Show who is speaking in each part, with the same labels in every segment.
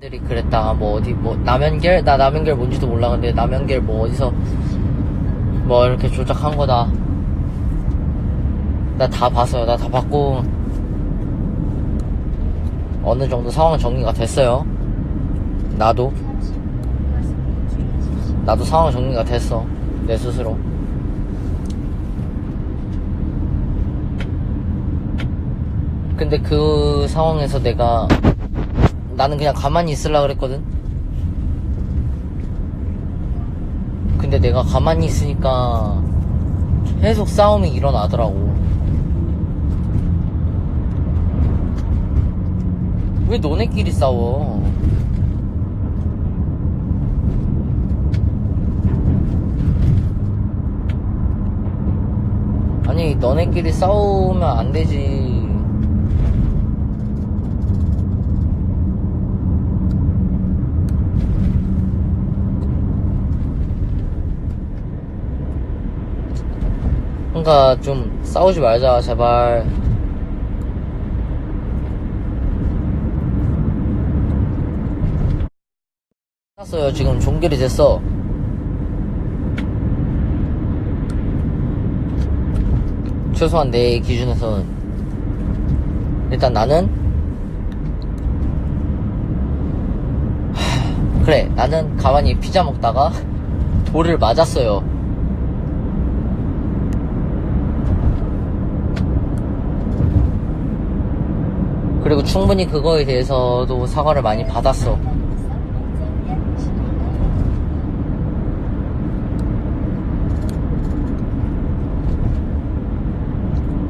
Speaker 1: 들이 그랬다. 뭐 어디 뭐 남연결? 나 남연결 뭔지도 몰라. 근데 남연결 뭐 어디서 뭐 이렇게 조작한 거다. 나 다 봤어요. 나 다 봤고 어느 정도 상황 정리가 됐어요. 나도. 나도 상황 정리가 됐어. 내 스스로. 근데 그 상황에서 내가 나는 그냥 가만히 있으려 그랬거든. 근데 내가 가만히 있으니까 계속 싸움이 일어나더라고. 왜 너네끼리 싸워? 아니, 너네끼리 싸우면 안 되지. 그러니까 좀 싸우지 말자 제발. 끝났어요 지금 종결이 됐어. 최소한 내 기준에서는. 일단 나는? 하, 그래 나는 가만히 피자 먹다가 돌을 맞았어요 그리고 충분히 그거에 대해서도 사과를 많이 받았어.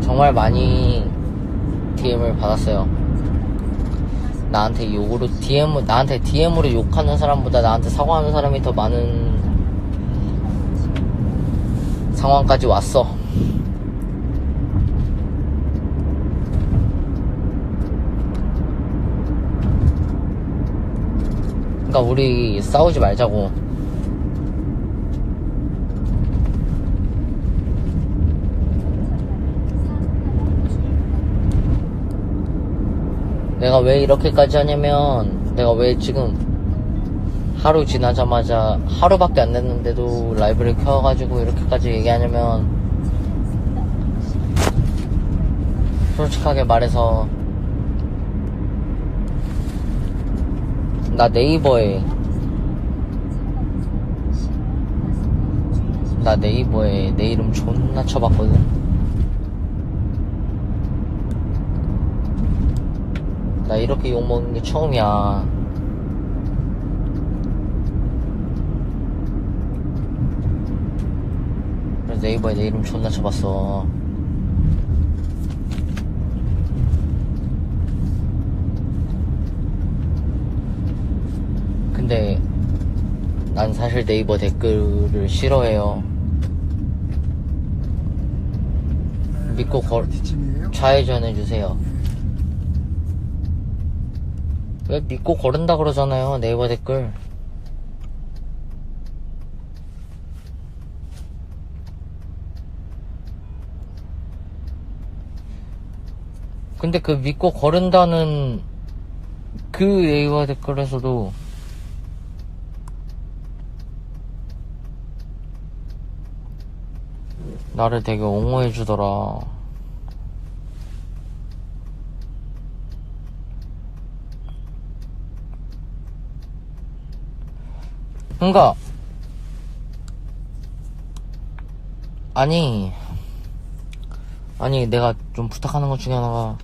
Speaker 1: 정말 많이 DM을 받았어요. 나한테 욕으로 DM 나한테 DM으로 욕하는 사람보다 나한테 사과하는 사람이 더 많은 상황까지 왔어. 그러니까 우리 싸우지 말자고. 내가 왜 이렇게까지 하냐면 내가 왜 지금 하루 지나자마자 하루밖에 안 됐는데도 라이브를 켜가지고 이렇게까지 얘기하냐면 솔직하게 말해서 나 네이버에 나 네이버에 내 이름 존나 쳐봤거든. 나 이렇게 욕먹는 게 처음이야. 그래서 네이버에 내 이름 존나 쳐봤어 근데 난 사실 네이버 댓글을 싫어해요. 믿고 걸? 좌회전해 주세요. 왜 믿고 거른다 그러잖아요 네이버 댓글. 근데 그 믿고 거른다는 그 네이버 댓글에서도 나를 되게 옹호해 주더라. 그니까, 아니, 아니, 내가 좀 부탁하는 것 중에 하나가,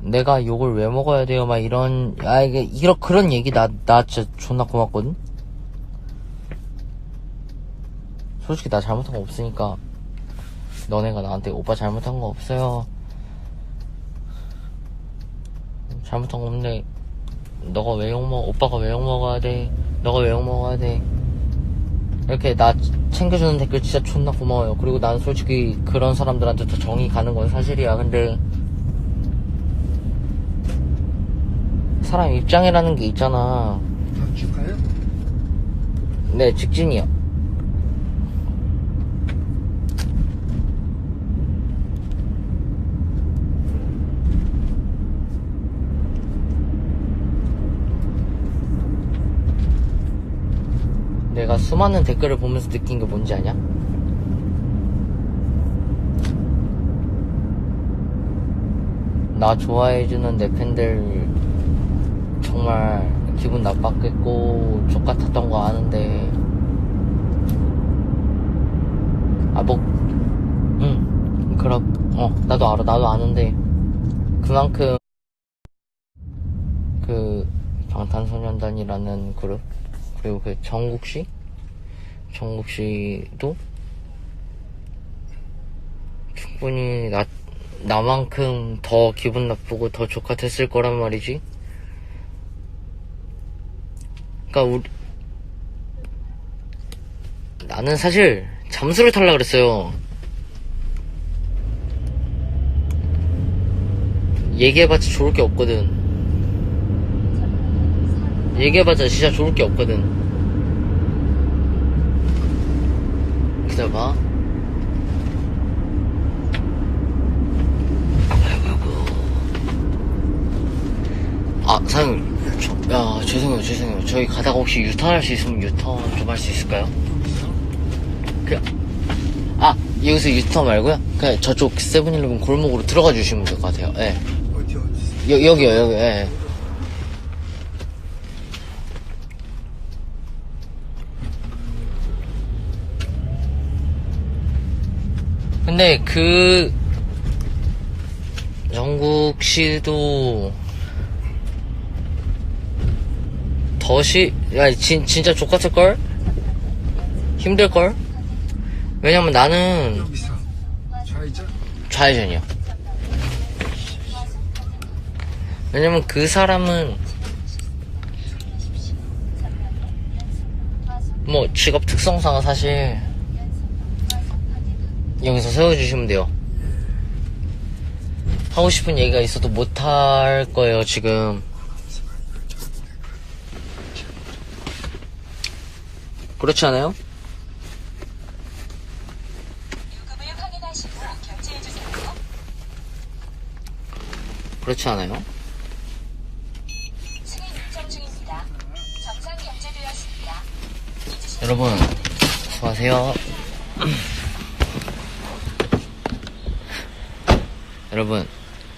Speaker 1: 내가 욕을 왜 먹어야 돼요? 막 이런, 아, 이게, 이런, 그런 얘기 나, 나 진짜 존나 고맙거든? 솔직히 나 잘못한 거 없으니까 너네가 나한테 오빠 잘못한 거 없어요. 잘못한 거 없는데 너가 왜 욕먹어 오빠가 왜 욕먹어야 돼. 너가 왜 욕먹어야 돼. 이렇게 나 챙겨주는 댓글 진짜 존나 고마워요. 그리고 난 솔직히 그런 사람들한테 더 정이 가는 건 사실이야. 근데 사람 입장이라는 게 있잖아.
Speaker 2: 단축가요?
Speaker 1: 네 직진이요 수많은 댓글을 보면서 느낀 게 뭔지 아냐? 나 좋아해주는 내 팬들 정말 기분 나빴겠고 족같았던 거 아는데. 아뭐 응 그럼 어 나도 알아 나도 아는데. 그만큼 그 방탄소년단이라는 그룹 그리고 그 정국 씨 정국 씨도 충분히 나 나만큼 더 기분 나쁘고 더 족같았을 거란 말이지. 그러니까 우리 나는 사실 잠수를 탈라 그랬어요. 얘기해봤자 좋을 게 없거든. 얘기해봤자 진짜 좋을 게 없거든. 기다려봐. 아, 사장님. 저, 야, 죄송해요, 죄송해요. 저희 가다가 혹시 유턴할 수 있으면 유턴 좀 할 수 있을까요? 그, 아, 여기서 유턴 말고요? 그냥 저쪽 세븐일레븐 골목으로 들어가 주시면 될 것 같아요. 예. 여, 여기요, 여기, 예. 근데 그, 영국 씨도 더 시, 야, 진, 진짜 족같을 걸? 힘들 걸? 왜냐면 나는
Speaker 2: 여기서 좌회전
Speaker 1: 좌회전이요. 왜냐면 그 사람은 뭐 직업 특성상 사실 여기서 세워주시면 돼요. 하고 싶은 얘기가 있어도 못 할 거예요, 지금. 그렇지 않아요? 그렇지 않아요? 여러분, 수고하세요. 여러분,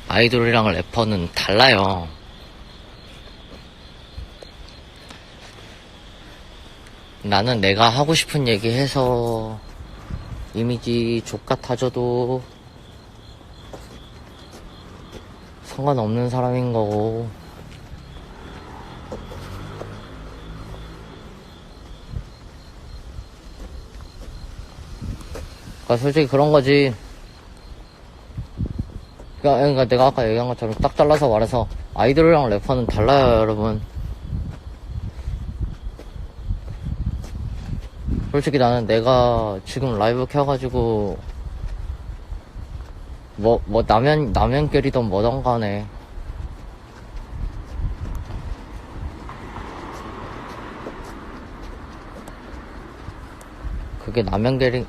Speaker 1: 아이돌이랑 래퍼는 달라요. 나는 내가 하고 싶은 얘기 해서 이미지 족같아져도 상관없는 사람인 거고 그러니까 솔직히 그런 거지. 그러니까, 그러니까 내가 아까 얘기한 것처럼 딱 잘라서 말해서 아이돌이랑 래퍼는 달라요, 여러분. 솔직히 나는 내가 지금 라이브 켜가지고 뭐, 뭐, 라면, 라면끼리든 뭐든 간에 그게 라면계리,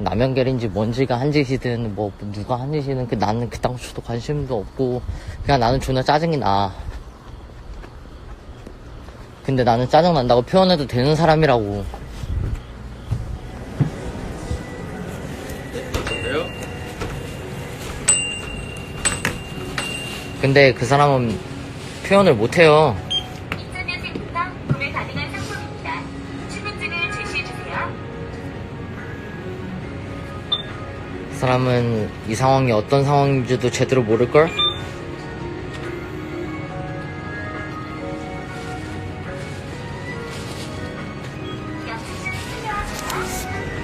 Speaker 1: 라면계리인지 뭔지가 한 짓이든 뭐 누가 한 짓이든 그 나는 그 당초도 관심도 없고 그냥 나는 존나 짜증이 나. 근데 나는 짜증 난다고 표현해도 되는 사람이라고. 근데 그 사람은 표현을 못해요. 사람은 이 상황이 어떤 상황인지도 제대로 모를걸?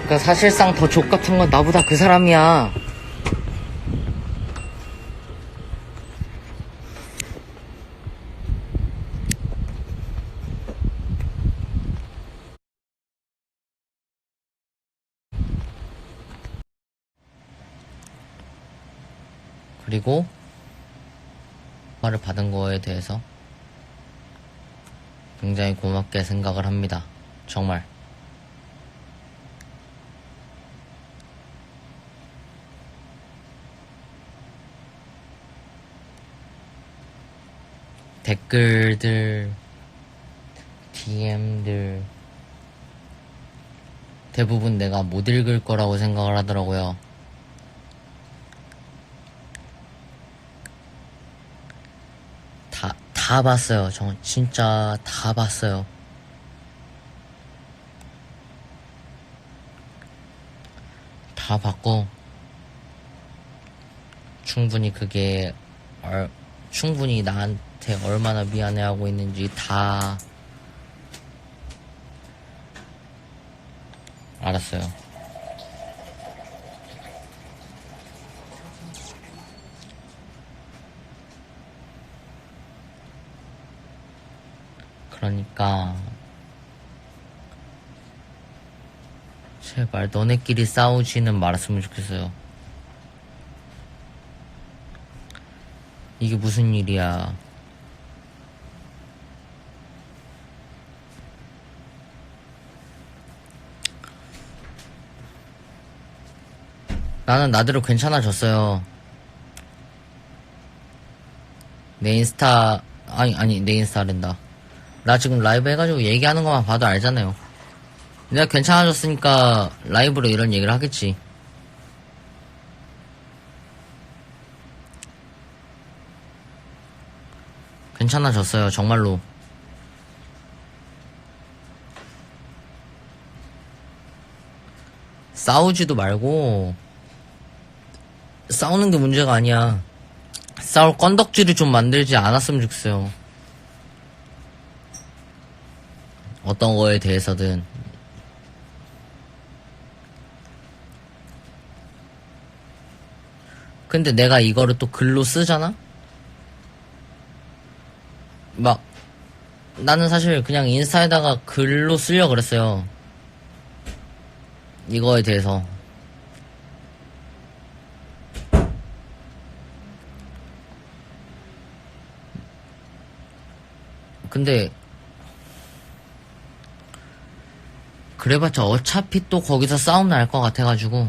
Speaker 1: 그러니까 사실상 더 족 같은 건 나보다 그 사람이야. 그리고 말을 받은 거에 대해서 굉장히 고맙게 생각을 합니다. 정말. 댓글들, DM들, 대부분 내가 못 읽을 거라고 생각을 하더라고요. 다, 다 봤어요. 저 진짜 다 봤어요. 다 봤고, 충분히 그게, 얼, 충분히 나한테 얼마나 미안해하고 있는지 다 알았어요. 그러니까 제발 너네끼리 싸우지는 말았으면 좋겠어요. 이게 무슨 일이야? 나는 나대로 괜찮아졌어요. 내 인스타, 아니, 아니, 내 인스타 랜다. 나 지금 라이브 해가지고 얘기하는 것만 봐도 알잖아요. 내가 괜찮아졌으니까 라이브로 이런 얘기를 하겠지. 괜찮아졌어요, 정말로. 싸우지도 말고, 싸우는 게 문제가 아니야. 싸울 건덕지를 좀 만들지 않았으면 좋겠어요. 어떤 거에 대해서든. 근데 내가 이거를 또 글로 쓰잖아? 막, 나는 사실 그냥 인스타에다가 글로 쓰려 그랬어요. 이거에 대해서. 근데 그래봤자 어차피 또 거기서 싸움 날 것 같아가지고.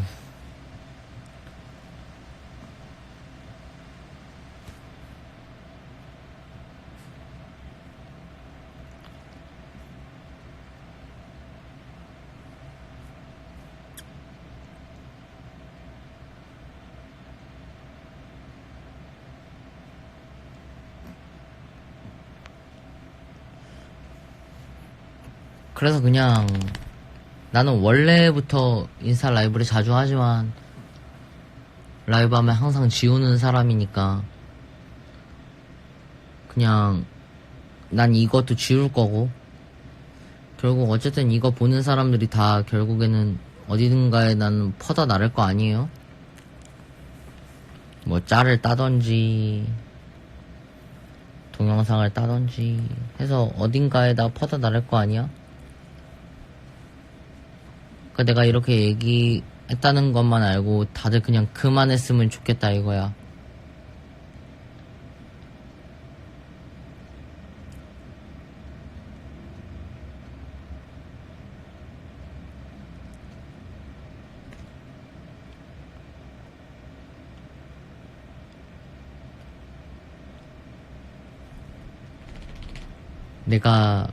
Speaker 1: 그래서 그냥 나는 원래부터 인스타 라이브를 자주 하지만 라이브 하면 항상 지우는 사람이니까 그냥 난 이것도 지울 거고 결국 어쨌든 이거 보는 사람들이 다 결국에는 어디든가에 나는 퍼다 나를 거 아니에요? 뭐 짤을 따던지 동영상을 따던지 해서 어딘가에다 퍼다 나를 거 아니야? 그 내가 이렇게 얘기했다는 것만 알고 다들 그냥 그만했으면 좋겠다 이거야. 내가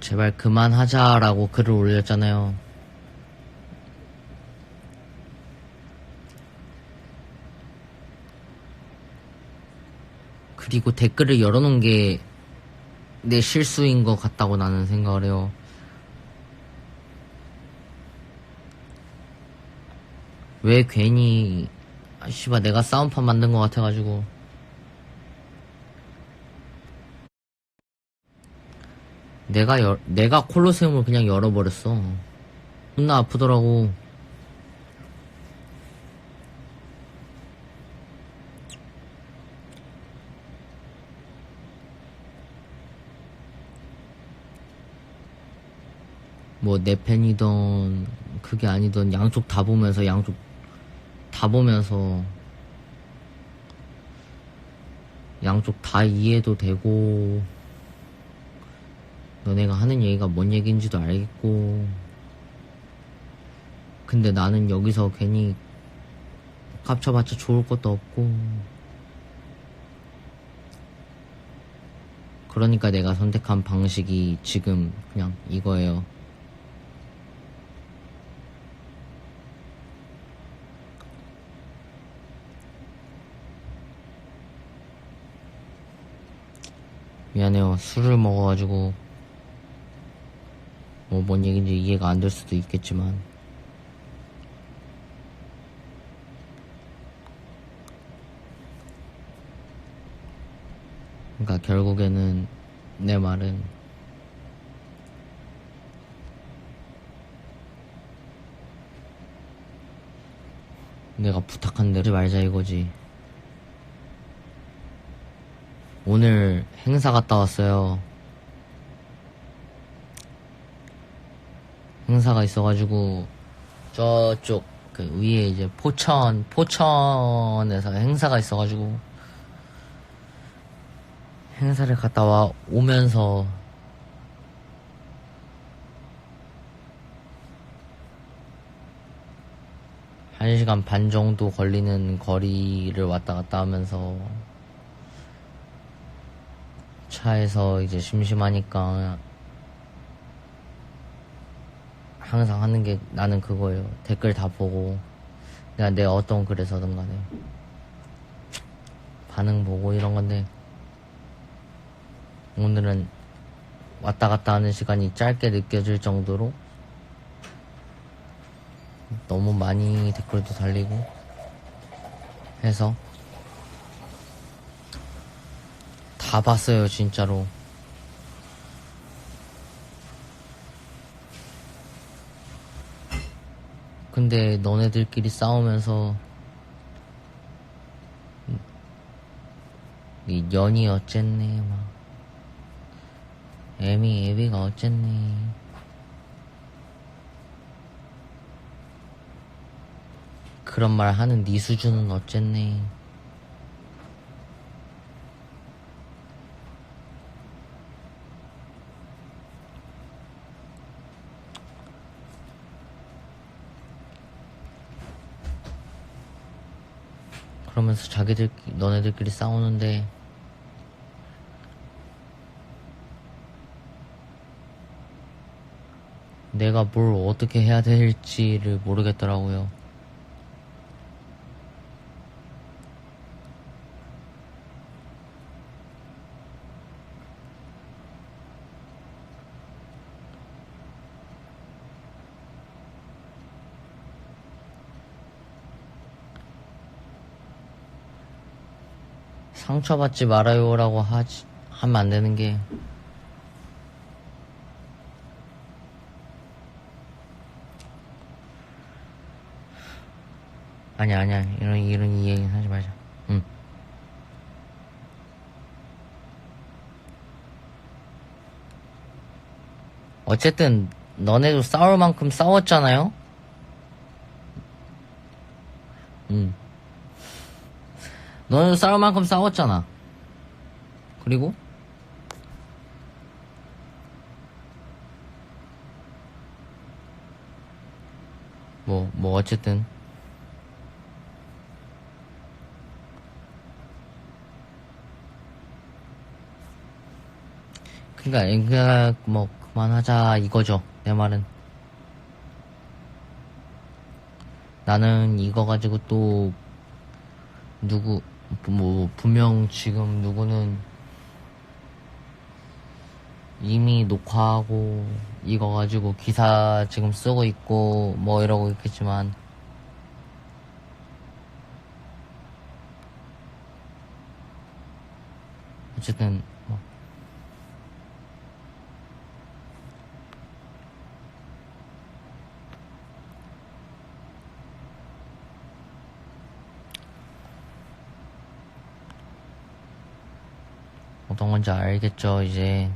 Speaker 1: 제발 그만하자라고 글을 올렸잖아요. 그리고 댓글을 열어놓은 게 내 실수인 것 같다고 나는 생각을 해요. 왜 괜히 아 씨발 내가 싸움판 만든 것 같아가지고 내가 열 내가 콜로세움을 그냥 열어버렸어. 존나 아프더라고. 뭐 내 팬이던 그게 아니던 양쪽 다 보면서 양쪽 다 보면서 양쪽 다 이해도 되고 너네가 하는 얘기가 뭔 얘기인지도 알겠고. 근데 나는 여기서 괜히 깝쳐봤자 좋을 것도 없고. 그러니까 내가 선택한 방식이 지금 그냥 이거예요 미안해요. 술을 먹어가지고, 뭐, 뭔 얘기인지 이해가 안 될 수도 있겠지만. 그러니까 결국에는 내 말은 내가 부탁한 대로 말자 이거지. 오늘 행사 갔다 왔어요. 행사가 있어가지고 저쪽 그 위에 이제 포천 포천에서 행사가 있어가지고 행사를 갔다 와 오면서 한 시간 반 정도 걸리는 거리를 왔다 갔다 하면서 차에서 이제 심심하니까 항상 하는 게 나는 그거예요. 댓글 다 보고 내가 내 어떤 글에서든 간에 반응 보고 이런 건데 오늘은 왔다 갔다 하는 시간이 짧게 느껴질 정도로 너무 많이 댓글도 달리고 해서 다 봤어요 진짜로. 근데 너네들끼리 싸우면서 이 년이 어쨌네 막. 애미 애비가 어쨌네. 그런 말 하는 네 수준은 어쨌네 그러면서 자기들 너네들끼리 싸우는데 내가 뭘 어떻게 해야 될지를 모르겠더라고요. 상처받지 말아요라고 하지, 하면 안 되는 게 아니야 아니야 이런 이런 이 얘기 하지 말자. 응. 어쨌든 너네도 싸울 만큼 싸웠잖아요. 응. 너네도 싸울 만큼 싸웠잖아. 그리고 뭐 뭐 어쨌든 그니까, 그니까, 뭐, 그만하자, 이거죠. 내 말은. 나는 이거 가지고 또, 누구, 뭐, 분명 지금 누구는 이미 녹화하고, 이거 가지고 기사 지금 쓰고 있고, 뭐 이러고 있겠지만, 어쨌든, 건지 알겠죠, 이제.